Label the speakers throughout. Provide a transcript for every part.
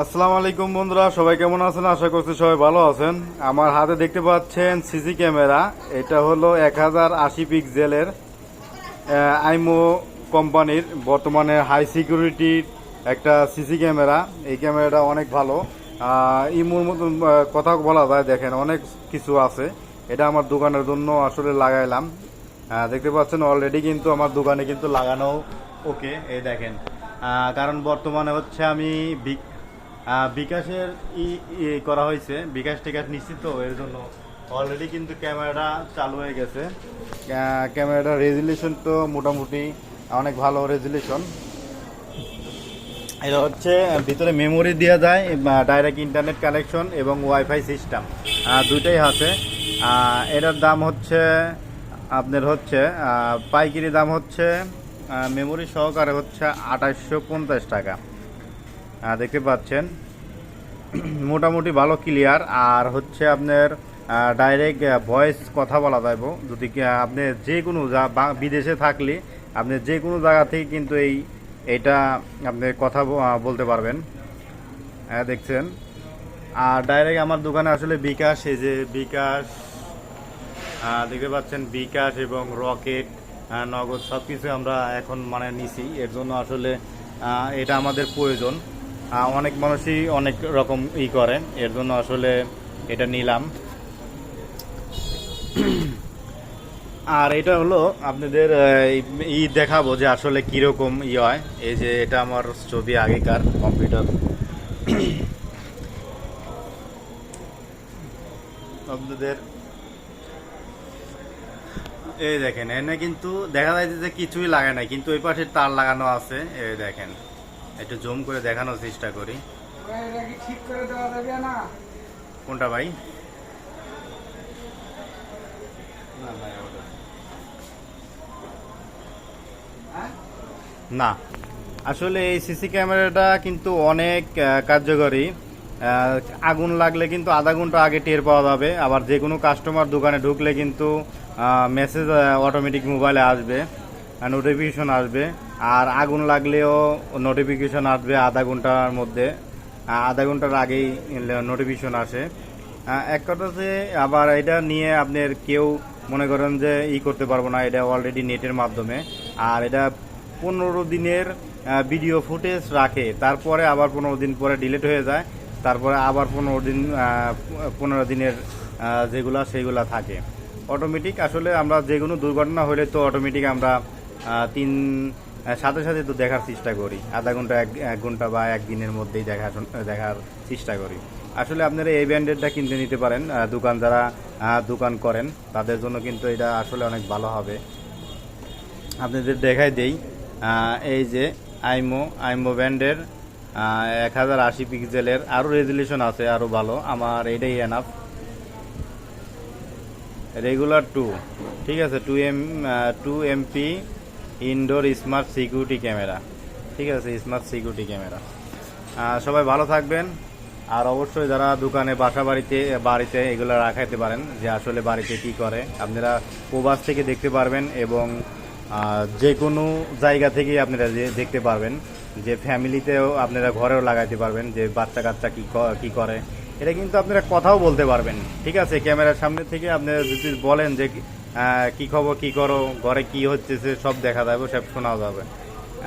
Speaker 1: আসসালামু আলাইকুম বন্ধুরা, সবাই কেমন আছেন? আশা করছি সবাই ভালো আছেন। আমার হাতে দেখতে পাচ্ছেন সিসি ক্যামেরা। এটা হলো এক হাজার আশি পিক্সেলের আইমো কোম্পানির, বর্তমানে হাই সিকিউরিটির একটা সিসি ক্যামেরা। এই ক্যামেরাটা অনেক ভালো। ইমোর মতন কথা বলা যায়, দেখেন অনেক কিছু আছে। এটা আমার দোকানের জন্য আসলে লাগাইলাম। দেখতে পাচ্ছেন অলরেডি কিন্তু আমার দোকানে কিন্তু লাগানো ওকে, এই দেখেন। কারণ বর্তমানে হচ্ছে আমি বিক- বিকাশের ই করা হয়েছে। বিকাশ টিকাশ নিশ্চিত এর জন্য অলরেডি কিন্তু ক্যামেরাটা চালু হয়ে গেছে। আহ, ক্যামেরাটার রেজুলেশন তো মোটামুটি অনেক ভালো রেজুলেশন এটা হচ্ছে ভিতরে মেমোরি দেওয়া যায় ডাইরেক্ট ইন্টারনেট কানেকশন এবং ওয়াইফাই সিস্টেম দুইটাই আছে। এটার দাম হচ্ছে আপনার হচ্ছে পাইকারি দাম হচ্ছে মেমোরি সহকারে হচ্ছে আঠাশশো টাকা। দেখতে পাচ্ছেন। মোটামুটি ভালো ক্লিয়ার আর হচ্ছে আপনার ডাইরেক্ট ভয়েস কথা বলা যাইব। যদি আপনি যে কোনো বিদেশে থাকলে আপনি যে কোনো জায়গা থেকে কিন্তু এই এটা আপনি কথা বলতে পারবেন। হ্যাঁ দেখছেন? আর ডাইরেক্ট আমার দোকানে আসলে বিকাশ, এই যে বিকাশ দেখতে পাচ্ছেন? বিকাশ এবং রকেট নগদ সব কিছু আমরা এখন মানে নিছি। এর জন্য আসলে এটা আমাদের প্রয়োজন। অনেক মানুষই অনেক রকম ই করে। এর জন্য আসলে এটা নিলাম। আর এটা হলো আপনাদের ই দেখাবো যে আসলে কীরকম ই হয়। এই যে এটা আমার ছবি আগেকার কম্পিউটার। আপনাদের, এই দেখেন, এনে কিন্তু দেখা যায় যে কিছুই লাগে না কিন্তু ওই পাশে তার লাগানো আছে, এই দেখেন। একটু জুম করে দেখানোর চেষ্টা করি। কোনটা ভাই? না। আসলে এই সিসি ক্যামেরাটা কিন্তু অনেক কার্যকরী। আগুন লাগলে কিন্তু আধা ঘণ্টা আগে টের পাওয়া যাবে। আবার যে কোনো কাস্টমার দোকানে ঢুকলে কিন্তু মেসেজ অটোমেটিক মোবাইলে আসবে নোটিফিকেশন আসবে। আর আগুন লাগলেও নোটিফিকেশন আসবে আধা ঘণ্টার মধ্যে। আধা ঘণ্টার আগেই নোটিফিকেশন আসে। এক কথাতে আবার এটা নিয়ে আপনার কেউ মনে করেন যে ই করতে পারব না, এটা অলরেডি নেটের মাধ্যমে। আর এটা পনেরো দিনের ভিডিও ফুটেজ রাখে, তারপরে আবার পনেরো দিন পরে ডিলিট হয়ে যায়, তারপরে আবার পনেরো দিন পনেরো দিনের যেগুলা সেগুলা থাকে। অটোমেটিক আসলে আমরা যে কোনো দুর্ঘটনা হলে তো অটোমেটিক আমরা তিন সাথে সাথে তো দেখার চেষ্টা করি। আধা ঘণ্টা, এক ঘণ্টা বা একদিনের মধ্যেই দেখা দেখার চেষ্টা করি। আসলে আপনারা এই ব্যান্ডেডটা কিনতে নিতে পারেন। দোকান যারা দোকান করেন, তাদের জন্য কিন্তু এটা আসলে অনেক ভালো হবে। আপনাদের দেখাই দেই। এই যে আইমো আইমো ব্যান্ডের এক হাজার আশি পিক্সেলের আরও রেজুলেশন আছে, আরও ভালো। আমার এটাই এনাফ রেগুলার টু ঠিক আছে two M two MP indoor smart security camera. ঠিক আছে, স্মার্ট সিকিউরিটি ক্যামেরা। সবাই ভালো থাকবেন। আর অবশ্যই যারা দোকানে বাসা বাড়িতে বাড়িতে এগুলো রাখাইতে পারেন যে আসলে বাড়িতে কি করে, আপনারা প্রবাস থেকে দেখতে পারবেন এবং যে কোনো জায়গা থেকেই আপনারা যে- দেখতে পারবেন যে ফ্যামিলিতেও আপনারা ঘরেও লাগাইতে পারবেন যে বাচ্চা কাচ্চা কি, ক- করে। এটা কিন্তু আপনারা কথাও বলতে পারবেন। ঠিক আছে, ক্যামেরার সামনে থেকে আপনারা যদি বলেন যে কি খবর, কি করো, ঘরে কি হচ্ছে সব দেখা যাবে, সব শোনাও যাবে।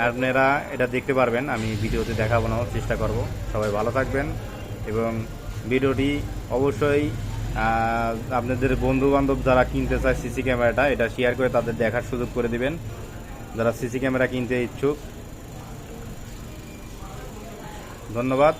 Speaker 1: আপনারা এটা দেখতে পারবেন, আমি ভিডিওতে দেখাবো না চেষ্টা করব। সবাই ভালো থাকবেন এবং ভিডিওটি অবশ্যই আপনাদের বন্ধু বান্ধব যারা কিনতে চায় সিসি ক্যামেরাটা, এটা শেয়ার করে তাদের দেখার সুযোগ করে দিবেন। যারা সিসি ক্যামেরা কিনতে ইচ্ছুক, ধন্যবাদ।